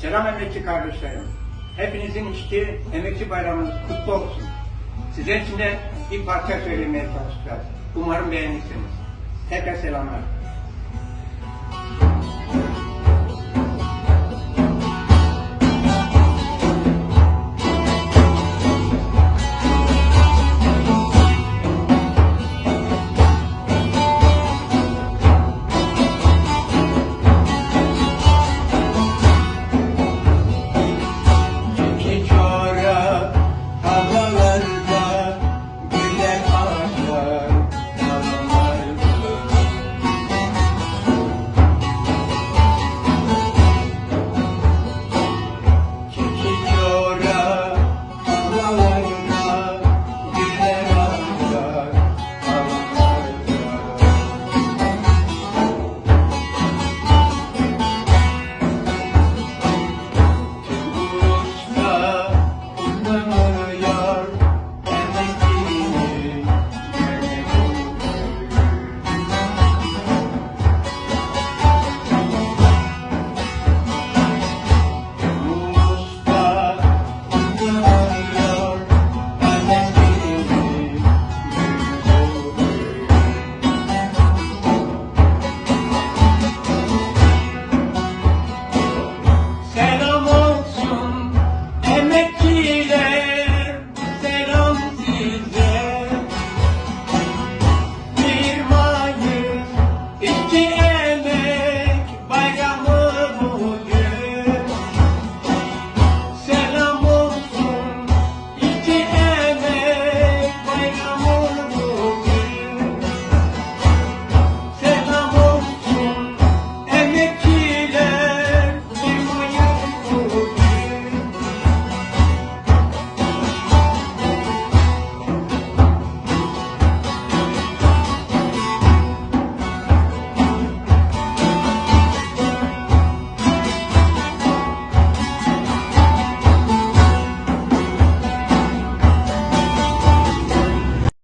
Selam emekçi kardeşlerim. Hepinizin işçi, emekçi bayramınız kutlu olsun. Sizler için de bir parça söylemeye çalışacağız. Umarım beğenirsiniz. Tekrar selamlar.